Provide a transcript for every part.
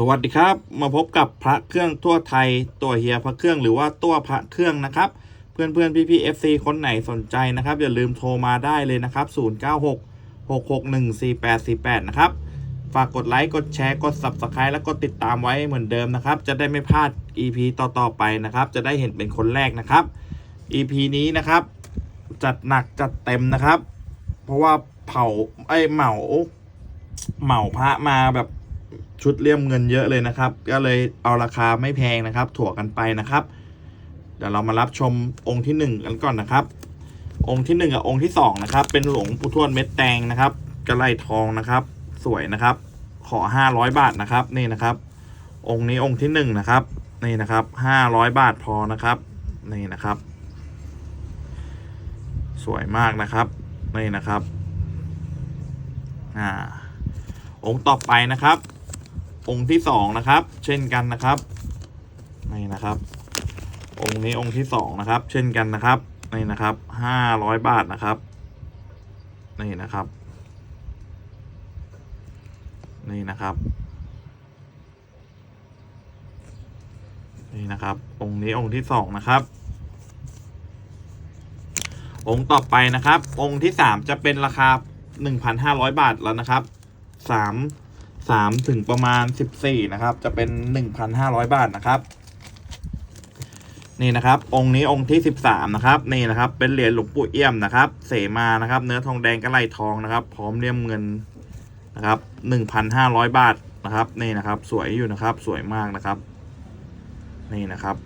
สวัสดีครับ มาพบกับพระเครื่องทั่วไทย ตัวเฮียพระเครื่องหรือว่าตัวพระเครื่องนะครับ เพื่อนเพื่อนพี่พี่เอฟซีคนไหนสนใจนะครับ อย่าลืมโทรมาได้เลยนะครับ 096 661 4848 นะครับ ฝากกดไลค์ กดแชร์ กด Subscribe และกดติดตามไว้เหมือนเดิมนะครับ จะได้ไม่พลาด EP ต่อๆไปนะครับ จะได้เห็นเป็นคนแรกนะครับ EP นี้นะครับ จัดหนักจัดเต็มนะครับ เพราะว่าเผาไอเหมาเหมาพระมาแบบ ชุดเลี่ยมเงินเยอะเลยนะครับ ก็เลยเอาราคาไม่แพงนะครับ ถั่วกันไปนะครับ เดี๋ยวเรามารับชมองค์ที่หนึ่งกันก่อนนะครับ องค์ที่หนึ่งกับองค์ที่สองนะครับ เป็นหลวงปู่ทวดเม็ดแตงนะครับกระไลทองนะครับ สวยนะครับ ขอห้าร้อยบาทนะครับนี่นะครับ องค์นี้องค์ที่หนึ่งนะครับนี่นะครับห้าร้อยบาทพอนะครับนี่นะครับ สวยมากนะครับนี่นะครับอ่าองค์ต่อไปนะครับ องค์ที่สองนะครับ เช่นกันนะครับนี่นะครับ องค์นี้องค์ที่สองนะครับ เช่นกันนะครับนี่นะครับห้าร้อยบาทนะครับนี่นะครับนี่นะครับนี่นะครับ องค์นี้องค์ที่สองนะครับ องค์ต่อไปนะครับ องค์ที่สามจะเป็นราคาหนึ่งพันห้าร้อยบาทแล้วนะครับสาม สามถึงประมาณสิบสี่นะครับ จะเป็นหนึ่งพันห้าร้อยบาทนะครับนี่นะครับ องค์นี้องค์ที่สิบสามนะครับนี่นะครับ เป็นเหรียญหลวงปู่เอี่ยมนะครับ เสมานะครับ เนื้อทองแดงกระไลทองนะครับ พร้อมเลี่ยมเงินนะครับหนึ่งพันห้าร้อยบาทนะครับนี่นะครับ สวยอยู่นะครับสวยมากนะครับ นี่นะครับ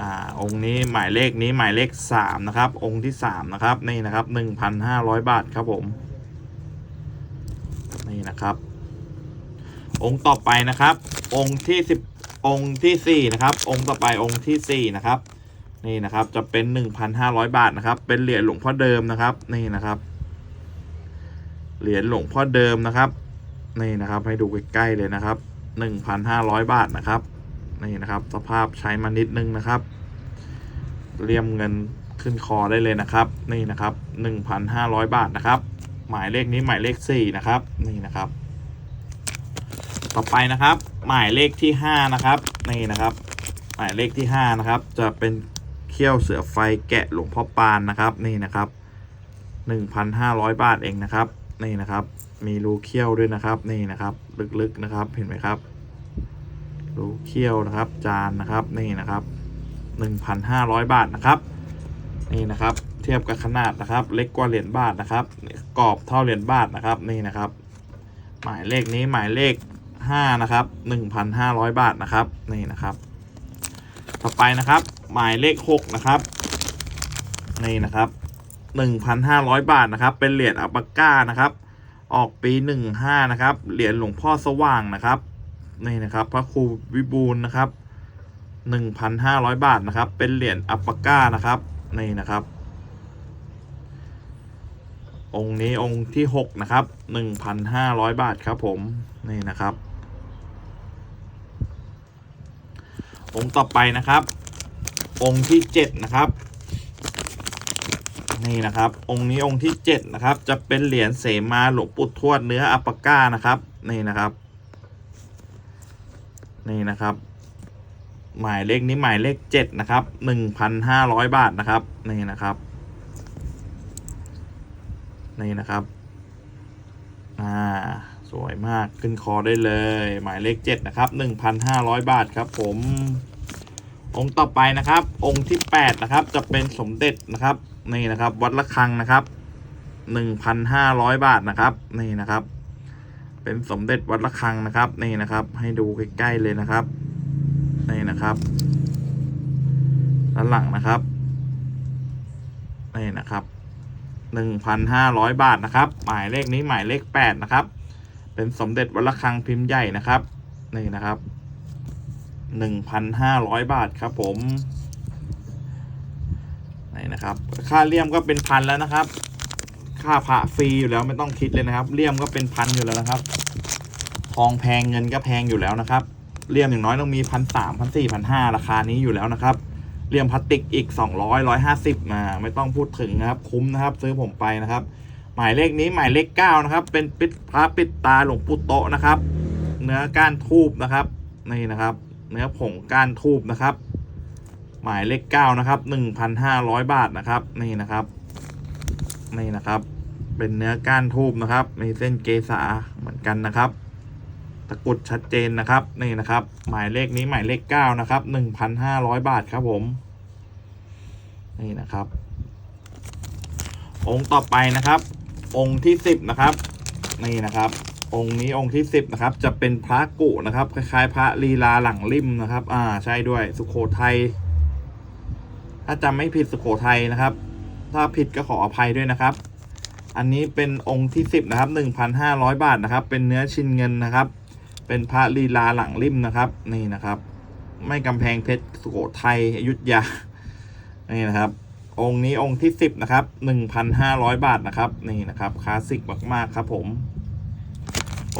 อ่าองค์นี้หมายเลขนี้หมายเลขสามนะครับ องค์ที่สามนะครับนี่นะครับหนึ่งพันห้าร้อยบาทครับผมนี่นะครับ องค์ต่อไปนะครับ องค์ที่สิบองค์ที่สี่นะครับ องค์ต่อไปองค์ที่สี่นะครับ นี่นะครับจะเป็นหนึ่งพันห้าร้อยบาทนะครับ เป็นเหรียญหลวงพ่อเดิมนะครับ นี่นะครับ เหรียญหลวงพ่อเดิมนะครับ นี่นะครับ ให้ดูใกล้ๆเลยนะครับหนึ่งพันห้าร้อยบาทนะครับ นี่นะครับ สภาพใช้มานิดนึงนะครับเลี่ยมเงินขึ้นคอได้เลยนะครับ นี่นะครับหนึ่งพันห้าร้อยบาทนะครับ หมายเลขนี้หมายเลขสี่นะครับ นี่นะครับ ต่อไปนะครับ หมายเลขที่ห้านะครับนี่นะครับ หมายเลขที่ห้านะครับ จะเป็นเขี้ยวเสือไฟแกะหลวงพ่อปานนะครับนี่นะครับหนึ่งพันห้าร้อยบาทเองนะครับนี่นะครับ มีรูเขี้ยวด้วยนะครับนี่นะครับ ลึกๆนะครับเห็นไหมครับ รูเขี้ยวนะครับ จานนะครับนี่นะครับหนึ่งพันห้าร้อยบาทนะครับนี่นะครับ เทียบกับขนาดนะครับ เล็กกว่าเหรียญบาทนะครับกรอบเท่าเหรียญบาทนะครับนี่นะครับ หมายเลขนี้หมายเลข ห้านะครับหนึ่งพันห้าร้อยบาทนะครับนี่นะครับ ต่อไปนะครับ หมายเลขหกนะครับนี่นะครับหนึ่งพันห้าร้อยบาทนะครับ เป็นเหรียญอัปปาก้านะครับ ออกปีหนึ่งห้านะครับเหรียญหลวงพ่อสว่างนะครับนี่นะครับ พระครูวิบูลนะครับหนึ่งพันห้าร้อยบาทนะครับ เป็นเหรียญอัปปาก้านะครับนี่นะครับองค์นี้องค์ที่หกนะครับหนึ่งพันห้าร้อยบาทครับผม นี่นะครับ องค์ต่อไปนะครับ องค์ที่เจ็ดนะครับ นี่นะครับ องค์นี้องค์ที่เจ็ดนะครับ จะเป็นเหรียญเสมาหลวงปู่ทวดเนื้ออัปปาก้านะครับ นี่นะครับ นี่นะครับ หมายเลขนี้หมายเลขเจ็ดนะครับหนึ่งพันห้าร้อยบาทนะครับ นี่นะครับ นี่นะครับ อ่า สวยมากขึ้นคอได้เลย หมายเลขเจ็ดนะครับหนึ่งพันห้าร้อยบาทครับผม องค์ต่อไปนะครับ องค์ที่แปดนะครับ จะเป็นสมเด็จนะครับ นี่นะครับ วัดละคังนะครับหนึ่งพันห้าร้อยบาทนะครับ นี่นะครับ เป็นสมเด็จวัดละคังนะครับ นี่นะครับ ให้ดูใกล้ๆเลยนะครับ นี่นะครับ ด้านหลังนะครับ นี่นะครับหนึ่งพันห้าร้อยบาทนะครับ หมายเลขนี้หมายเลขแปดนะครับ เป็นสมเด็จวัดระฆังพิมพ์ใหญ่นะครับนี่นะครับหนึ่งพันห้าร้อยบาทครับผมนี่นะครับ ค่าเลี่ยมก็เป็นพันแล้วนะครับ ค่าพระฟรีอยู่แล้วไม่ต้องคิดเลยนะครับ เลี่ยมก็เป็นพันอยู่แล้วนะครับ ทองแพงเงินก็แพงอยู่แล้วนะครับเลี่ยมอย่างน้อยต้องมีพันสามพันสี่พันห้าราคานี้อยู่แล้วนะครับเลี่ยมพลาสติกอีก200 150มาไม่ต้องพูดถึงนะครับ คุ้มนะครับ ซื้อผมไปนะครับ มายเลขนี้หมายเลข9นะครับ เป็นปิดพระปิดตาหลวงปู่โตนะครับ เนื้อก้านทูบนะครับนี่นะครับ เนื้อผงก้านทูบนะครับ หมายเลขเก้านะครับหนึ่งพันห้าร้อยบาทนะครับนี่นะครับนี่นะครับ เป็นเนื้อก้านทูบนะครับมีเส้นเกษาเหมือนกันนะครับตะกุดชัดเจนนะครับนี่นะครับ หมายเลขนี้หมายเลขเก้านะครับหนึ่งพันห้าร้อยบาทครับผม นี่นะครับ องค์ต่อไปนะครับ องค์ที่สิบนะครับ นี่นะครับ องค์นี้องค์ที่สิบนะครับ จะเป็นพระกุนะครับ คล้ายๆ พระลีลาหลังริมนะครับ อ่าใช่ด้วยสุโขทัยถ้าจำไม่ผิดสุโขทัยนะครับ ถ้าผิดก็ขออภัยด้วยนะครับ อันนี้เป็นองค์ที่สิบนะครับหนึ่งพันห้าร้อยบาทนะครับ เป็นเนื้อชิ้นเงินนะครับ เป็นพระลีลาหลังริมนะครับ นี่นะครับ ไม่กำแพงเพชรสุโขทัยอยุธยานี่นะครับ องค์นี้องค์ที่สิบนะครับหนึ่งพันห้าร้อยบาทนะครับ นี่นะครับคลาสสิกมาก ๆ ครับผม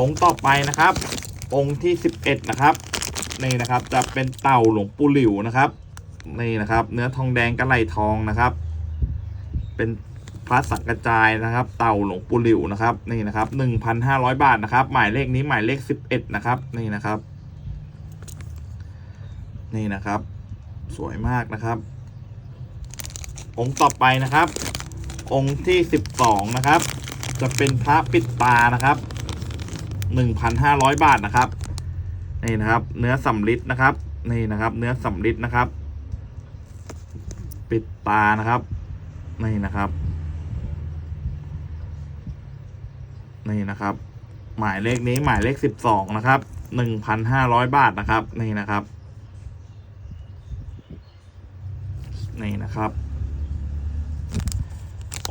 องค์ต่อไปนะครับ องค์ที่สิบเอ็ดนะครับ นี่นะครับจะเป็นเต่าหลวงปู่หลิวนะครับ นี่นะครับ เนื้อทองแดงกระไหลทองนะครับ เป็นพระสังกระจายนะครับ เต่าหลวงปู่หลิวนะครับ นี่นะครับหนึ่งพันห้าร้อยบาทนะครับ หมายเลขนี้หมายเลขสิบเอ็ดนะครับ นี่นะครับ นี่นะครับ สวยมากนะครับ องค์ต่อไปนะครับ องค์ที่สิบสองนะครับ จะเป็นพระปิดตานะครับหนึ่งพันห้าร้อยบาทนะครับนี่นะครับ เนื้อสำลิดนะครับนี่นะครับ เนื้อสำลิดนะครับ ปิดตานะครับนี่นะครับนี่นะครับ หมายเลขนี้หมายเลขสิบสองนะครับหนึ่งพันห้าร้อยบาทนะครับนี่นะครับนี่นะครับ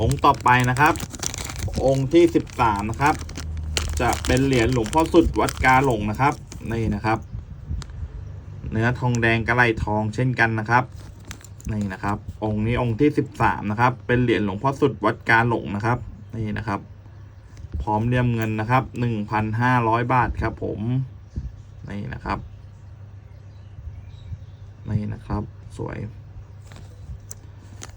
องค์ต่อไปนะครับ องค์ที่สิบสามนะครับ จะเป็นเหรียญหลวงพ่อสุดวัดกาหลงนะครับนี่นะครับ เนื้อทองแดงกระไหลทองเช่นกันนะครับนี่นะครับ องค์นี้องค์ที่สิบสามนะครับ เป็นเหรียญหลวงพ่อสุดวัดกาหลงนะครับนี่นะครับ พร้อมเลี่ยมเงินนะครับหนึ่งพันห้าร้อยบาทครับผมนี่นะครับนี่นะครับ สวย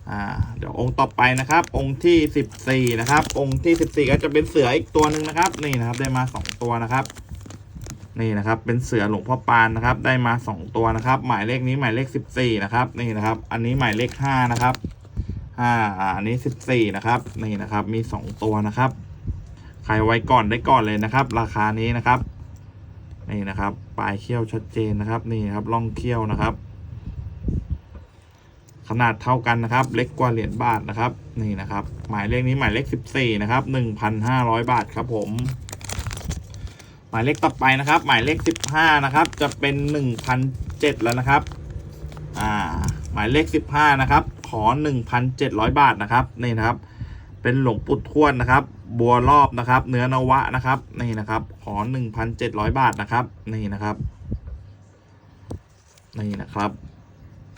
อ่าเดี๋ยวองค์ต่อไปนะครับ องค์ที่สิบสี่นะครับ องค์ที่สิบสี่ก็จะเป็นเสืออีกตัวหนึ่งนะครับ นี่นะครับ ได้มาสองตัวนะครับนี่นะครับ เป็นเสือหลวงพ่อปานนะครับ ได้มาสองตัวนะครับ หมายเลขนี้หมายเลขสิบสี่นะครับ นี่นะครับ อันนี้หมายเลขห้านะครับห้าอันนี้สิบสี่นะครับ นี่นะครับ มีสองตัวนะครับใครไว้ก่อนได้ก่อนเลยนะครับ ราคานี้นะครับ นี่นะครับ ปลายเขี้ยวชัดเจนนะครับ นี่ครับร่องเขี้ยวนะครับ นาดเท่ากันนะครับ เล็กกว่าเหรียญบาทนะครับ นี่นะครับ หมายเลขนี้หมายเลขสิบสี่นะครับหนึ่งพันห้าร้อยบาทครับผม หมายเลขต่อไปนะครับ หมายเลขสิบห้านะครับ จะเป็นหนึ่งพันเจ็ดแล้วนะครับ อ่า หมายเลขสิบห้านะครับ ขอหนึ่งพันเจ็ดร้อยบาทนะครับ นี่นะครับ เป็นหลวงปู่ทวดนะครับ บัวรอบนะครับ เนื้อนวะนะครับ นี่นะครับ ขอหนึ่งพันเจ็ดร้อยบาทนะครับ นี่นะครับ นี่นะครับ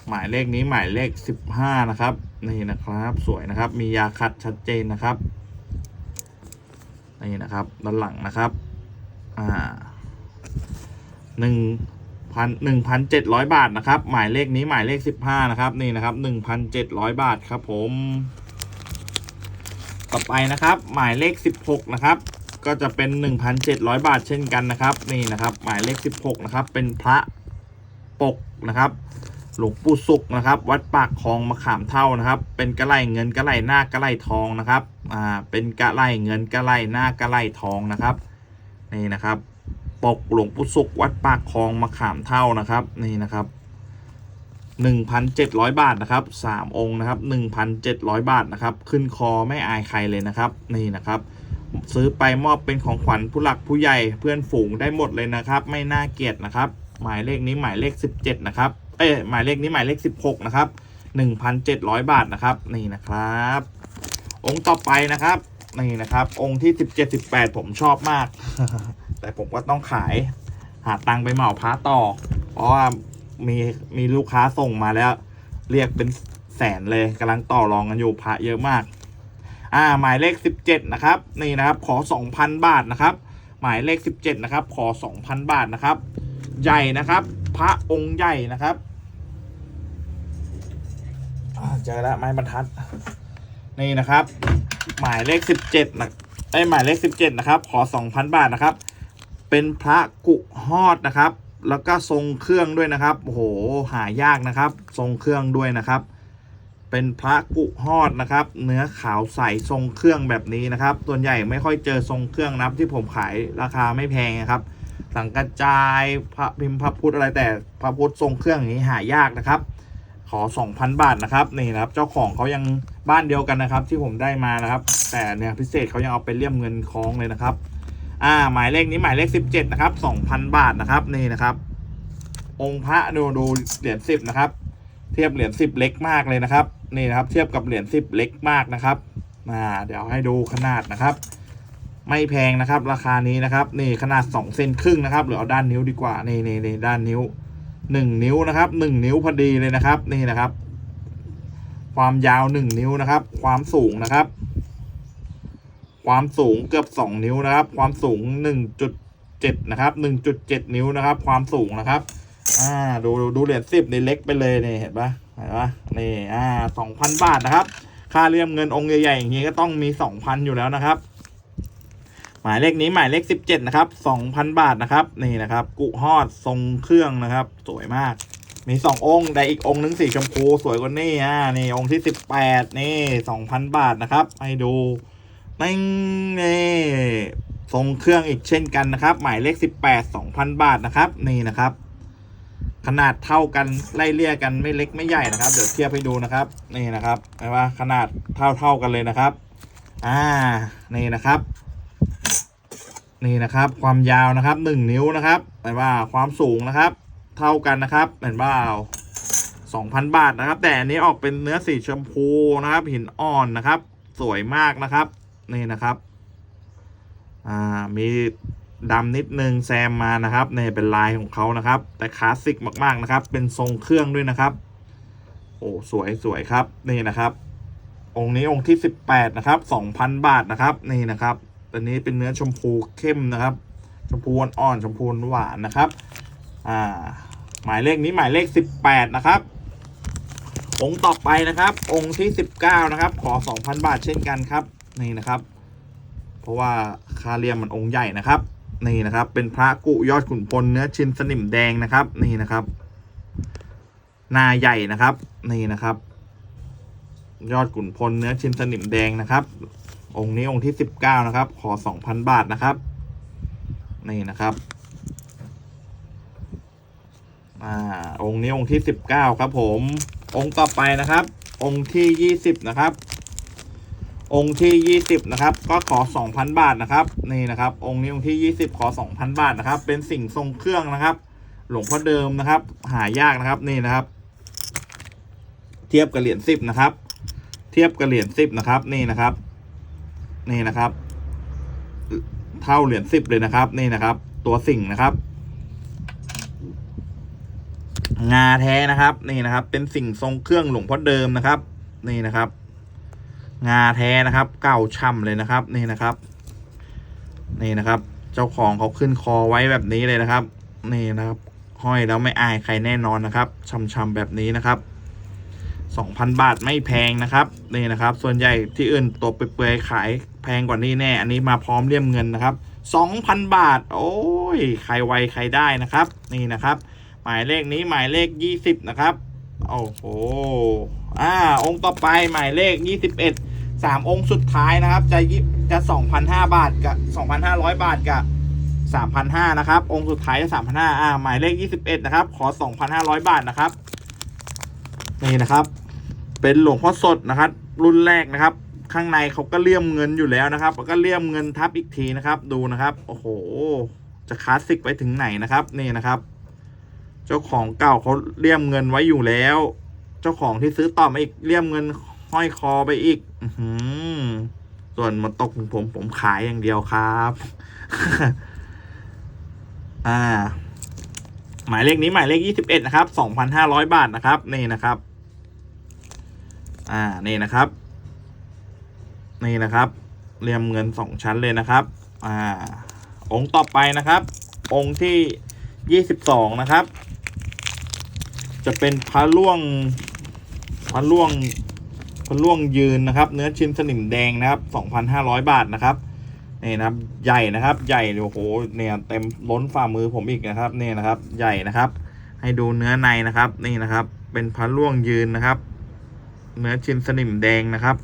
หมายเลขนี้หมายเลขสิบห้านะครับ นี่นะครับสวยนะครับ มียาคัดชัดเจนนะครับนี่นะครับด้านหลังนะครับอ่าหนึ่งพันหนึ่งพันเจ็ดร้อยบาทนะครับ หมายเลขนี้หมายเลขสิบห้านะครับ นี่นะครับหนึ่งพันเจ็ดร้อยบาทครับผม ต่อไปนะครับ หมายเลขสิบหกนะครับ ก็จะเป็นหนึ่งพันเจ็ดร้อยบาทเช่นกันนะครับ นี่นะครับ หมายเลขสิบหกนะครับ เป็นพระปกนะครับ หลวงปู่สุขนะครับ วัดปากคลองมะขามเท่านะครับ เป็นกระไหลเงินกระไหลหน้ากระไหลทองนะครับอ่าเป็นกระไหลเงินกระไหลหน้ากระไหลทองนะครับนี่นะครับปกหลวงปู่สุขวัดปากคลองมะขามเท่านะครับนี่นะครับหนึ่งพันเจ็ดร้อยบาทนะครับสามองค์นะครับหนึ่งพันเจ็ดร้อยบาทนะครับ ขึ้นคอไม่อายใครเลยนะครับ นี่นะครับ ซื้อไปมอบเป็นของขวัญผู้หลักผู้ใหญ่เพื่อนฝูงได้หมดเลยนะครับ ไม่น่าเกลียดนะครับ หมายเลขนี้หมายเลขสิบเจ็ดนะครับ เอ้ยหมายเลขนี้หมายเลขสิบหกนะครับหนึ่งพันเจ็ดร้อยบาทนะครับนี่นะครับ องค์ต่อไปนะครับนี่นะครับ องค์ที่สิบเจ็ดสิบแปดผมชอบมาก แต่ผมก็ต้องขายหาตังค์ไปเหมาพระต่อ เพราะว่ามีมีลูกค้าส่งมาแล้ว เรียกเป็นแสนเลยกำลังต่อรองกันอยู่พระเยอะมาก อ่าหมายเลขสิบเจ็ดนะครับ นี่นะครับขอสองพันบาทนะครับ หมายเลขสิบเจ็ดนะครับ ขอสองพันบาทนะครับ ใหญ่นะครับ พระองค์ใหญ่นะครับเจอแล้วไม้บรรทัด นี่นะครับ หมายเลขสิบเจ็ดนะไอหมายเลขสิบเจ็ดนะครับ ขอสองพันบาทนะครับ เป็นพระกุฮอดนะครับ แล้วก็ทรงเครื่องด้วยนะครับโอ้โหหายากนะครับ ทรงเครื่องด้วยนะครับ เป็นพระกุหอดนะครับ เนื้อขาวใสทรงเครื่องแบบนี้นะครับ ส่วนใหญ่ไม่ค่อยเจอทรงเครื่องนับที่ผมขายราคาไม่แพงนะครับ สังกระจายพระพิมพ์พระพุทธอะไรแต่พระพุทธทรงเครื่องอย่างนี้หายากนะครับ ขอ 2,000 บาทนะครับนี่นะครับ เจ้าของเขายังบ้านเดียวกันนะครับ ที่ผมได้มานะครับ แต่เนี่ยพิเศษเขายังเอาไปเลี่ยมเงินคล้องเลยนะครับ อ่าหมายเลขนี้หมายเลข 17 นะครับ 2,000 บาทนะครับนี่นะครับ องค์พระดูดูเหรียญ10นะครับ เทียบเหรียญ10 เล็กมากเลยนะครับนี่นะครับ เทียบกับเหรียญ10 เล็กมากนะครับอ่าเดี๋ยวให้ดูขนาดนะครับ ไม่แพงนะครับ ราคานี้นะครับนี่ขนาด 2 เซนครึ่งนะครับหรือเอาด้านนิ้วดีกว่านี่นี่นี่ด้านนิ้วหนึ่งนิ้วนะครับหนึ่งนิ้วพอดีเลยนะครับนี่นะครับ ความยาวหนึ่งนิ้วนะครับ ความสูงนะครับ ความสูงเกือบสองนิ้วนะครับ ความสูงหนึ่งจุดเจ็ดนะครับหนึ่งจุดเจ็ดนิ้วนะครับ ความสูงนะครับอ่าดูดูเหรียญสิบนี่เล็กไปเลยนี่เห็นปะเห็นปะนี่อ่าสองพันบาทนะครับ ค่าเลี่ยมเงินองค์ใหญ่ๆอย่างนี้ก็ต้องมีสองพันอยู่แล้วนะครับ หมายเลขนี้หมายเลขสิบเจ็ดนะครับสองพันบาทนะครับ นี่นะครับ กุฮอดทรงเครื่องนะครับ สวยมาก มีสององค์แต่อีกองค์นึงสีชมพูสวยกว่านี่อ่านี่องค์ที่สิบแปดนี่สองพันบาทนะครับ ให้ดูนิ่นี่ทรงเครื่องอีกเช่นกันนะครับ หมายเลขสิบแปดสองพันบาทนะครับ นี่นะครับ ขนาดเท่ากันไล่เลี่ยกันไม่เล็กไม่ใหญ่นะครับ เดี๋ยวเทียบให้ดูนะครับ นี่นะครับเห็นปะขนาดเท่าเท่ากันเลยนะครับ อ่า นี่นะครับ นี่นะครับ ความยาวนะครับหนึ่งนิ้วนะครับแต่ว่าความสูงนะครับ เท่ากันนะครับเห็นเปล่าสองพันบาทนะครับ แต่อันนี้ออกเป็นเนื้อสีชมพูนะครับ หินอ่อนนะครับ สวยมากนะครับ นี่นะครับอ่ามีดำนิดนึงแซมมานะครับนี่เป็นลายของเขานะครับ แต่คลาสสิกมากๆนะครับ เป็นทรงเครื่องด้วยนะครับ โอ้สวยสวยครับนี่นะครับ องค์นี้องค์ที่สิบแปดนะครับสองพันบาทนะครับ นี่นะครับ ตัวนี้เป็นเนื้อชมพูเข้มนะครับ ชมพูอ่อนชมพูหวานนะครับ อ่า หมายเลขนี้หมายเลขสิบแปดนะครับ องค์ต่อไปนะครับ องค์ที่สิบเก้านะครับ ขอสองพันบาทเช่นกันครับ นี่นะครับ เพราะว่าคาเรียมมันองค์ใหญ่นะครับ นี่นะครับ เป็นพระกุยอดขุนพลเนื้อชินสนิมแดงนะครับ นี่นะครับหนาใหญ่นะครับ นี่นะครับ ยอดขุนพลเนื้อชินสนิมแดงนะครับ องค์นี้องค์ที่สิบเก้านะครับ ขอสองพันบาทนะครับ นี่นะครับ อ่า องค์นี้องค์ที่สิบเก้าครับ ผม องค์ต่อไปนะครับ องค์ที่ยี่สิบนะครับ องค์ที่ยี่สิบนะครับ ก็ขอสองพันบาทนะครับ นี่นะครับ องค์นี้องค์ที่ยี่สิบขอสองพันบาทนะครับ เป็นสิ่งทรงเครื่องนะครับ หลวงพ่อเดิมนะครับ หายากนะครับ นี่นะครับ เทียบกับเหรียญสิบนะครับ เทียบกับเหรียญสิบนะครับ นี่นะครับ นี่นะครับ เท่าเหรียญสิบเลยนะครับ นี่นะครับ ตัวสิ่งนะครับ งาแท้นะครับ นี่นะครับ เป็นสิ่งทรงเครื่องหลวงพ่อเดิมนะครับ นี่นะครับ งาแท้นะครับ เก่าช่ำเลยนะครับ นี่นะครับ นี่นะครับ เจ้าของเขาขึ้นคอไว้แบบนี้เลยนะครับ นี่นะครับห้อยแล้วไม่อายใครแน่นอนนะครับช่ำๆแบบนี้นะครับสองพันบาทไม่แพงนะครับนี่นะครับ ส่วนใหญ่ที่อื่นตัวเปื่อยๆขาย แพงกว่านี้แน่ อันนี้มาพร้อมเลี่ยมเงินนะครับสองพันบาท โอ้ย ใครไวใครได้นะครับ นี่นะครับ หมายเลขนี้หมายเลขยี่สิบนะครับ โอ้โห อ่า องค์ต่อไปหมายเลขยี่สิบเอ็ดสามองค์สุดท้ายนะครับ จะยิจะสองพันห้าบาทกับสองพันห้าร้อยบาทกับสามพันห้านะครับ องค์สุดท้ายจะสามพันห้าอ่า หมายเลขยี่สิบเอ็ดนะครับ ขอสองพันห้าร้อยบาทนะครับ นี่นะครับ เป็นหลวงพ่อสดนะครับ รุ่นแรกนะครับ ข้างในเขาก็เลี่ยมเงินอยู่แล้วนะครับแล้วก็เลี่ยมเงินทับอีกทีนะครับ ดูนะครับ โอ้โห จะคลาสสิกไปถึงไหนนะครับ นี่นะครับ เจ้าของเก่าเขาเลี่ยมเงินไว้อยู่แล้ว เจ้าของที่ซื้อต่อมาอีกเลี่ยมเงินห้อยคอไปอีก อืส่วนมันตกของผมผมขายอย่างเดียวครับ อ่า หมายเลขนี้หมายเลขยี่สิบเอ็ดนะครับสองพันห้าร้อยบาทนะครับ นี่นะครับ อ่า นี่นะครับ นี่นะครับเรียมเงินสองชั้นเลยนะครับอ่าองค์ต่อไปนะครับ องค์ที่ยี่สิบสองนะครับ จะเป็นพระล่วงพระล่วงพระล่วงยืนนะครับ เนื้อชิ้นสนิมแดงนะครับสองพันห้าร้อยบาทนะครับนี่นะครับใหญ่นะครับใหญ่โอ้โหเนี่ยเต็มล้นฝ่ามือผมอีกนะครับนี่นะครับ ใหญ่นะครับ ให้ดูเนื้อในนะครับนี่นะครับ เป็นพระล่วงยืนนะครับ เนื้อชิ้นสนิมแดงนะครับ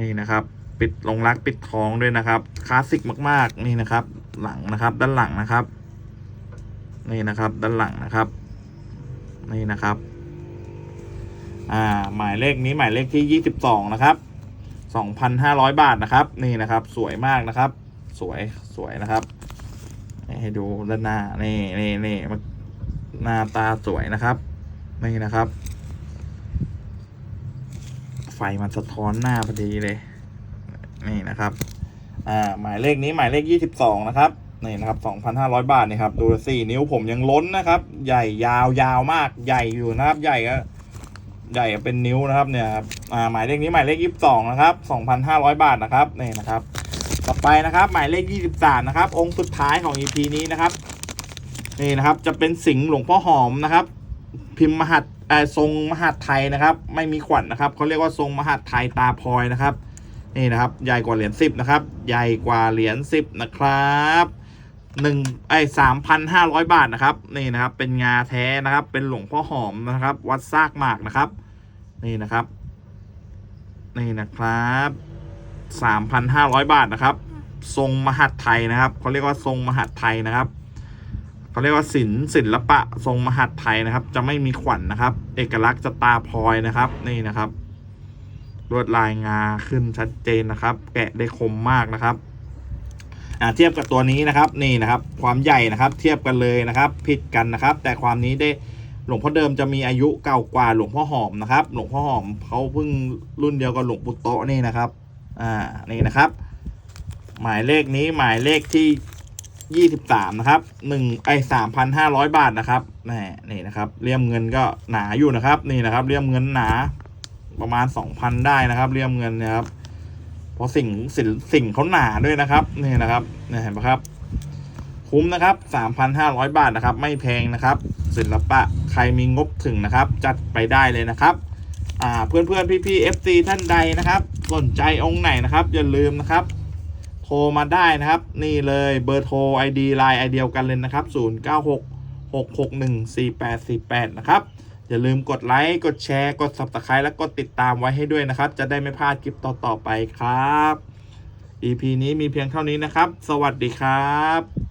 นี่นะครับ ปิดลงรักปิดท้องด้วยนะครับคลาสสิกมาก ๆ นี่นะครับ หลังนะครับ ด้านหลังนะครับ นี่นะครับ ด้านหลังนะครับ นี่นะครับ อ่า หมายเลขนี้หมายเลขที่ยี่สิบสองนะครับสองพันห้าร้อยบาทนะครับ นี่นะครับ สวยมากนะครับ สวยสวยนะครับให้ดูด้านหน้านี่นี่นี่มันหน้าตาสวยนะครับ นี่นะครับ ไฟมันสะท้อนหน้าพอดีเลย นี่นะครับ อ่า หมายเลขนี้หมายเลขยี่สิบสองนะครับ นี่นะครับสองพันห้าร้อยบาทนี่ครับ ดูสี่นิ้วผมยังล้นนะครับ ใหญ่ยาวยาวมาก ใหญ่อยู่นะครับ ใหญ่ก็ใหญ่เป็นนิ้วนะครับ เนี่ยครับ อ่า หมายเลขนี้หมายเลขยี่สิบสองนะครับสองพันห้าร้อยบาทนะครับ นี่นะครับ ต่อไปนะครับ หมายเลขยี่สิบสามนะครับ องค์สุดท้ายของ EP นี้นะครับ นี่นะครับ จะเป็นสิงห์หลวงพ่อหอมนะครับ พิมพ์มหัด ทรงมหัดไทยนะครับ ไม่มีขวัญนนะครับเขาเรียกว่าทรงมหัดไทยตาพลอยนะครับนี่นะครับใหญ่กว่าเหรียญสิบนะครับ ใหญ่กว่าเหรียญสิบนะครับหนึ่งไอ้สามพันห้าร้อยบาทนะครับนี่นะครับ เป็นงาแท้นะครับ เป็นหลวงพ่อหอมนะครับ วัดซากหมากนะครับ นี่นะครับ นี่นะครับสามพันห้าร้อยบาทนะครับ ทรงมหัดไทยนะครับเขาเรียกว่าทรงมหัดไทยนะครับ เขาเรียกว่าศิลศิลปะทรงมหัดไทยนะครับ จะไม่มีขวัญนนะครับ เอกลักษณ์จะตาพลอยนะครับ นี่นะครับลวดลายงาขึ้นชัดเจนนะครับ แกะได้คมมากนะครับอ่าเทียบกับตัวนี้นะครับนี่นะครับ ความใหญ่นะครับ เทียบกันเลยนะครับ ผิดกันนะครับ แต่ความนี้ได้หลวงพ่อเดิมจะมีอายุเก่ากว่าหลวงพ่อหอมนะครับ หลวงพ่อหอมเขาเพิ่งรุ่นเดียวกับหลวงปู่โตนี่นะครับอ่านี่นะครับ หมายเลขนี้หมายเลขที่ ยี่สิบสามนะครับหนึ่งไอสามพันห้าร้อยบาทนะครับนี่นี่นะครับเลี่ยมเงินก็หนาอยู่นะครับ นี่นะครับเลี่ยมเงินหนาประมาณสองพันได้นะครับเลี่ยมเงินนะครับเพราะสิ่งสิ่งสิ่งเขาหนาด้วยนะครับนี่นะครับนี่เห็นไหมครับ คุ้มนะครับสามพันห้าร้อยบาทนะครับ ไม่แพงนะครับ ศิลปะใครมีงบถึงนะครับ จัดไปได้เลยนะครับอ่าเพื่อนเพื่อนพี่พี่เอฟซีท่านใดนะครับ สนใจองค์ไหนนะครับ อย่าลืมนะครับ โทรมาได้นะครับ นี่เลยเบอร์โทร ID ไลน์ไอเดียวกันเลยนะครับ 0 9 6 6 6 1 4 8 4 8 นะครับ อย่าลืมกดไลค์กดแชร์กด subscribe และกดติดตามไว้ให้ด้วยนะครับ จะได้ไม่พลาดคลิปต่อ ๆ ไปครับ EP นี้มีเพียงเท่านี้นะครับ สวัสดีครับ